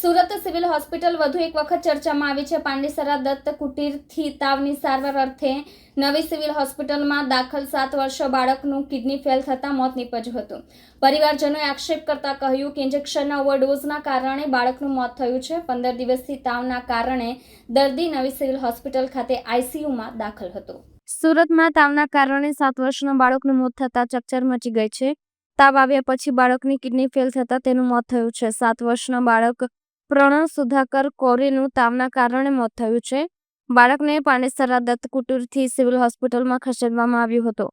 Surat civil hospital વધુ એક વખત ચર્ચામાં આવી છે પાંડેસરા દત્ત કુટીરથી તાવની સારવાર અર્થે નવી સિવિલ હોસ્પિટલમાં દાખલ સાત વર્ષ બાળકનું કિડની ફેલ થતાં મોત નીપજ્યું હતું પરિવારજનોએ આક્ષેપ કરતા કહ્યું કે ઇન્જેક્શનના ઓવરડોઝના કારણે બાળકનું મોત થયું છે પંદર દિવસથી તાવના કારણે દર્દી નવી સિવિલ હોસ્પિટલ ખાતે આઈસીયુમાં દાખલ હતો સુરતમાં તાવના કારણે સાત વર્ષના બાળકનું મોત થતાં ચકચર મચી ગઈ છે તાવ આવ્યા પછી બાળકની કિડની ફેલ થતાં તેનું મોત થયું છે સાત વર્ષના બાળક પ્રણવ સુધાકર કોરીનું તાવના કારણે મોત થયું છે બાળકને પાંડેસરા દત્ત કુટુરથી સિવિલ હોસ્પિટલમાં ખસેડવામાં આવ્યો હતો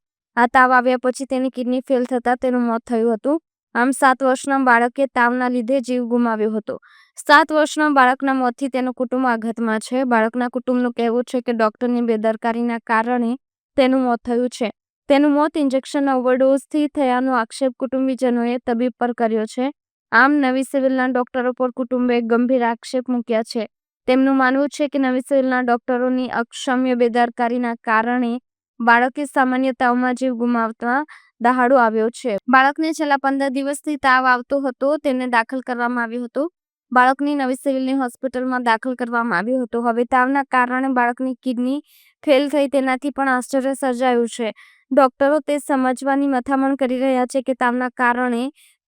આ તાવ આવ્યા પછી તેની કિડની ફેલ થતાં તેનું મોત થયું હતું આમ સાત વર્ષના બાળકે તાવના લીધે જીવ ગુમાવ્યો હતો સાત વર્ષના બાળકના મોતથી તેનું કુટુંબ આઘાતમાં છે બાળકના કુટુંબનું કહેવું છે કે ડોક્ટરની બેદરકારીના કારણે તેનું મોત થયું છે તેનું મોત ઇન્જેક્શનના ઓવરડોઝથી થયાનો આક્ષેપ કુટુંબીજનોએ તબીબ પર કર્યો છે આમ નવી સિવિલના ડોક્ટરો પર કુટુંબે ગંભીર આક્ષેપ મૂક્યા છે તેમનું માનવું છે કે નવી સિવિલના ડોક્ટરોની અક્ષમ્ય બેદારકારીના કારણે બાળકે સામાન્ય તાવમાં જીવ ગુમાવતા દહાડો આવ્યો છે બાળકને છેલ્લા પંદર દિવસથી તાવ આવતો હતો તેને દાખલ કરવામાં આવ્યો હતો બાળકની નવી સિવિલની હોસ્પિટલમાં દાખલ કરવામાં આવ્યો હતો હવે તાવના કારણે બાળકની કિડની ફેલ થઈ તેનાથી પણ આશ્ચર્ય સર્જાયું છે ડોક્ટરો તે સમજવાની મથામણ કરી રહ્યા છે કે તાવના કારણે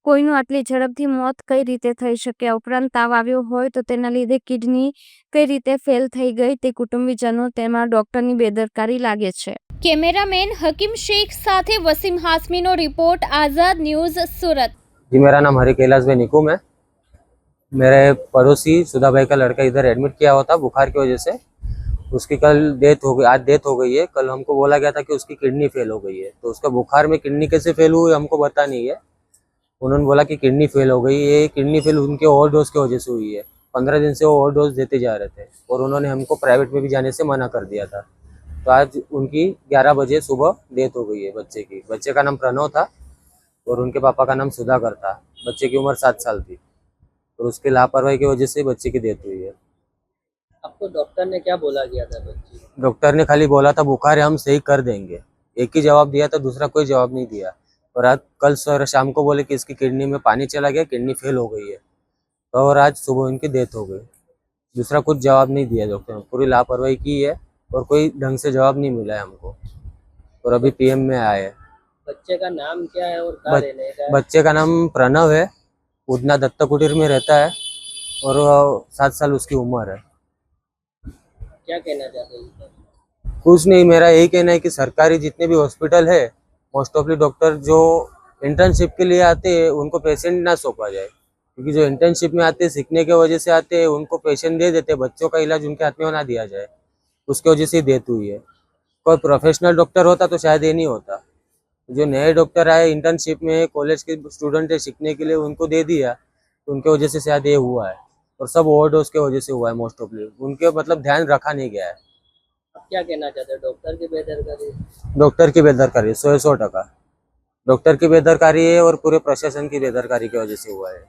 કોઈનું આટલે ઝડપથી મોત કઈ રીતે થઈ શકેા ઉપરાં તાવ આવ્યો હોય તો તેના લીધે કિડની કઈ રીતે ફેલ થઈ ગઈ તે કુટુંબીજનો તેમાં ડોક્ટરની બેદરકારી લાગે છે કેમેરામેન હકીમ શેખ સાથે વસીમ હસ્મીનો રિપોર્ટ આઝાદ ન્યૂઝ સુરત જી મેરા નામ હરેકેલાશબે નિકુમ હે મારા પડોશી સુધાબેન કા લડકા ઈધર એડમિટ કિયા હોતા બુખાર કે વજે સે ઉસકી કલ ડેથ હો ગઈ આજ ડેથ હો ગઈ હે કલ હમકો બોલાયા ગયા થા કે ઉસકી કિડની ફેલ હો ગઈ હે તો ઉસકા બુખાર મે કિડની કેસે ફેલુ હુય હમકો બતા નહી હે उन्होंने बोला कि किडनी फेल हो गई ये किडनी फेल उनके ओवर डोज की वजह से हुई है पंद्रह दिन से वो ओवर डोज देते जा रहे थे और उन्होंने हमको प्राइवेट में भी जाने से मना कर दिया था तो आज उनकी ग्यारह बजे सुबह डेथ हो गई है बच्चे की बच्चे का नाम प्रणव था और उनके पापा का नाम सुधाकर था बच्चे की उम्र सात साल थी और उसकी लापरवाही की वजह से बच्चे की डेथ हुई है आपको डॉक्टर ने क्या बोला गया था बच्चे डॉक्टर ने खाली बोला था बुखार है हम सही कर देंगे एक ही जवाब दिया था दूसरा कोई जवाब नहीं दिया और आज कल सर शाम को बोले कि इसकी किडनी में पानी चला गया किडनी फेल हो गई है तो और आज सुबह इनकी डेथ हो गई दूसरा कुछ जवाब नहीं दिया डॉक्टर ने पूरी लापरवाही की है और कोई ढंग से जवाब नहीं मिला है हमको और अभी पीएम में आए हैं बच्चे का नाम क्या है और बच, का है? बच्चे का नाम प्रणव है उदना दत्ता कुटीर में रहता है और सात साल उसकी उम्र है क्या कहना चाहते हैं कुछ नहीं मेरा यही कहना है कि सरकारी जितने भी हॉस्पिटल है मोस्ट ऑफली डॉक्टर जो इंटर्नशिप के लिए आते हैं उनको पेशेंट ना सौंपा जाए क्योंकि जो इंटर्नशिप में आते हैं सीखने के वजह से आते हैं उनको पेशेंट दे देते बच्चों का इलाज उनके हाथ में ना दिया जाए उसकी वजह से देती हुई है कोई प्रोफेशनल डॉक्टर होता तो शायद ये नहीं होता जो नए डॉक्टर आए इंटर्नशिप में कॉलेज के स्टूडेंट है सीखने के लिए उनको दे दिया तो उनके वजह से शायद ये हुआ है और सब ओवरडोज के वजह से हुआ है मोस्ट ऑफली उनके मतलब ध्यान रखा नहीं गया है क्या कहना चाहते हैं डॉक्टर की बेदरकारी डॉक्टर की बेदरकारी सौ सौ टका डॉक्टर की बेदरकारी है और पूरे प्रशासन की बेदरकारी की वजह से हुआ है